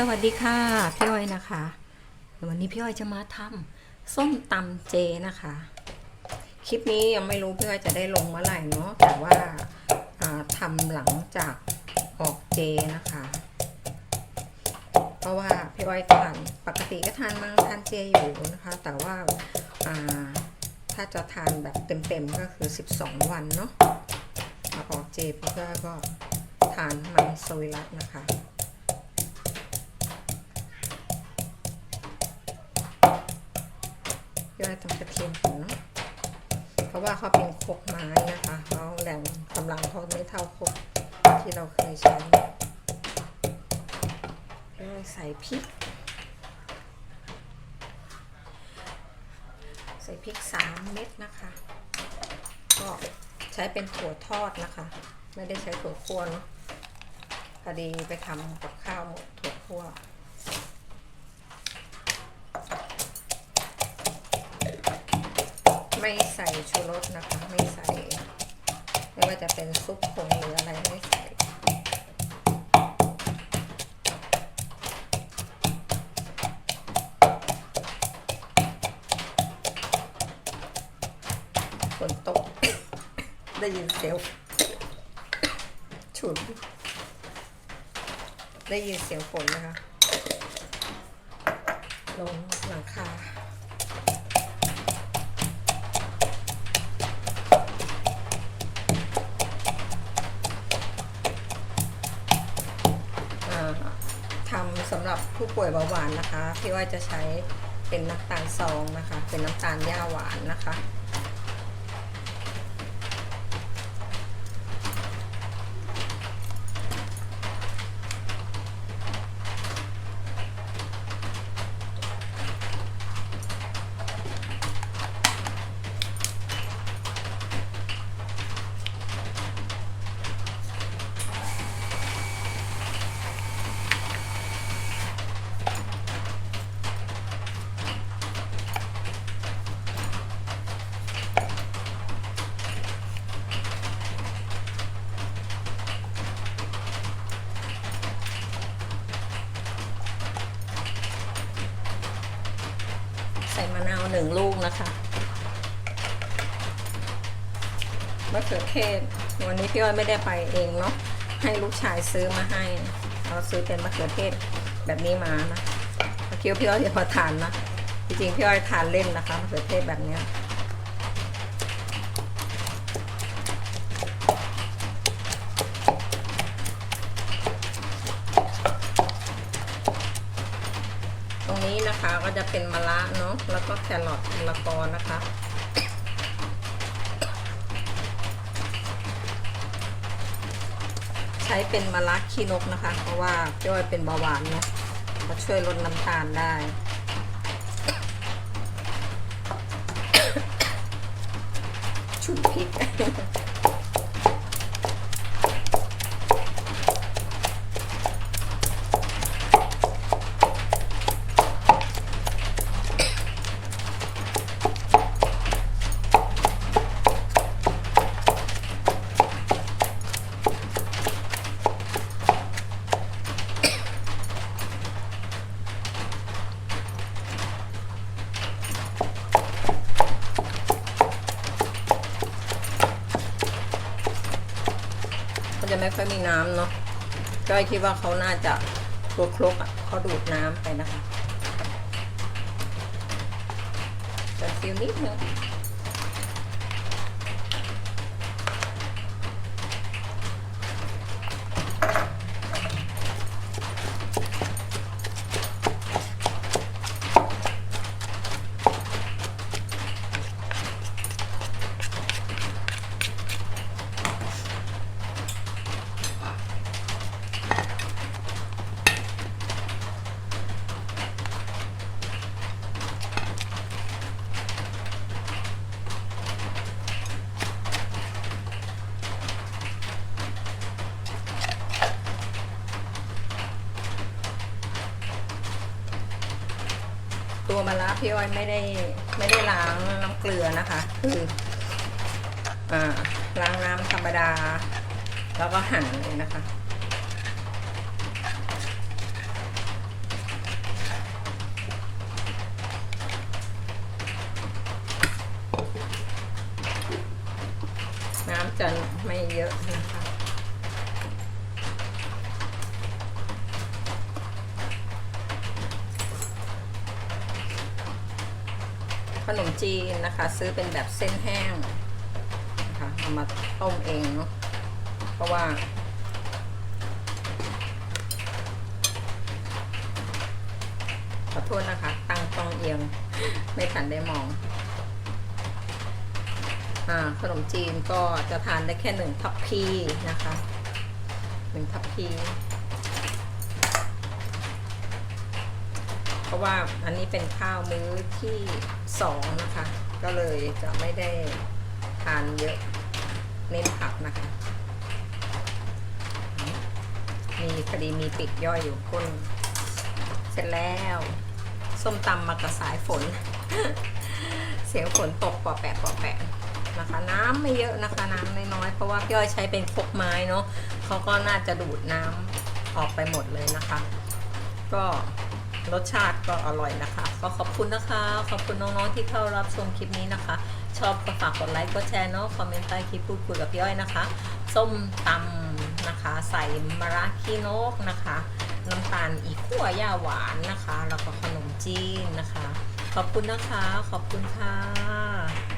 สวัสดีค่ะ พี่อ้อยนะคะวันนี้พี่อ้อยจะมาทำส้มตำเจนะคะ คลิปนี้ยังไม่รู้พี่อ้อยจะได้ลงเมื่อไหร่เนาะแต่ว่าทำหลังจากออกเจนะคะ เพราะว่าพี่อ้อยทานปกติก็ทานมาทานเจอยู่นะคะ แต่ว่าถ้าจะทานแบบเต็มๆก็คือ 12 วันเนาะมาออกเจพี่อ้อยก็ทานมังสวิรัตนะคะ ว่าเขาเป็นครกไม้นะคะเขาแรงกำลังเขาไม่เท่าครกที่เราเคยใช้ใส่พริก ใส่พริกสามเม็ดนะคะ ก็ใช้เป็นถั่วทอดนะคะ ไม่ได้ใช้ถั่วคั่วเนาะพอดีไปทำกับข้าวหมดถั่วคั่ว ไม่ใส่ชูรสนะคะ ไม่ใส่ ไม่ว่าจะเป็นซุปผงหรืออะไรไม่ใส่ฝนตก ได้ยินเสียงฉุนได้ยินเสียงฝนนะคะ ลงหลังคา ทำสำหรับผู้ป่วยเบาหวานนะคะพี่ว่าจะใช้เป็นน้ำตาลซองนะคะ เป็นน้ำตาลหญ้าหวานนะคะ ใส่มะนาวหนึ่งลูกนะคะมะเขือเทศวันนี้พี่อ้อยไม่ได้ไปเองเนาะให้ลูกชายซื้อมาให้เขาซื้อเป็นมะเขือเทศแบบนี้มานะคิดว่าพี่อ้อยจะพอทานนะจริงๆพี่อ้อยทานเล่นนะคะมะเขือเทศแบบเนี้ นี้นะคะก็จะเป็นมะระเนาะแล้วก็แครอทมะละกอนะคะ ใช้เป็นมะระขี้นกนะคะ เพราะว่าพี่อ้อยเป็นเบาหวานเนาะก็ช่วยลดน้ำตาลได้ชุดพริก จะไม่ค่อยมีน้ำเนาะก้อยคิดว่าเขาน่าจะตัวครกอะเขาดูดน้ำไปนะคะจะฟิลนิดนึง ตัวมะระพี่อ้อยไม่ได้ไม่ได้ล้างน้ำเกลือนะคะ คืออ่าล้างน้ำธรรมดา แล้วก็หั่นเลยนะคะน้ำจะไม่เยอะนะคะ ขนมจีนนะคะ ซื้อเป็นแบบเส้นแห้งนะคะเอามาต้มเองเนาะเพราะว่า ขอโทษนะคะ ตั้งกล้องเอียง ไม่ทันได้มอง อ่า ขนมจีนก็จะทานได้แค่หนึ่งทัพพีนะคะหนึ่งทัพพี เพ ราะว่าอันนี้เป็นข้าวมื้อที่สองนะคะ ก็เลยจะไม่ได้ทานเยอะเน้นผักนะคะ มีคดีมีติดย่อยอยู่ก้นเสร็จแล้ว ส้มตำมากับสายฝน เสียงฝนตกปอแปะปอแปะนะคะน้ำไม่เยอะนะคะน้ำน้อยๆเพราะว่าพี่อ้อยใช้เป็นคกไม้เนาะเขาก็น่าจะดูดน้ำออกไปหมดเลยนะคะ ก็ รสชาติก็อร่อยนะคะ ก็ขอบคุณนะคะ ขอบคุณน้องๆที่เข้ารับชมคลิปนี้นะคะ ชอบก็ฝากกดไลค์กดแชร์เนาะคอมเมนต์ใต้คลิปพูดคุยกับพี่อ้อยนะคะ ส้มตำนะคะ ใส่มะระขี้นกนะคะ น้ำตาลอีกั่วย่าหวานนะคะ แล้วก็ขนมจีนนะคะ ขอบคุณนะคะ ขอบคุณค่ะ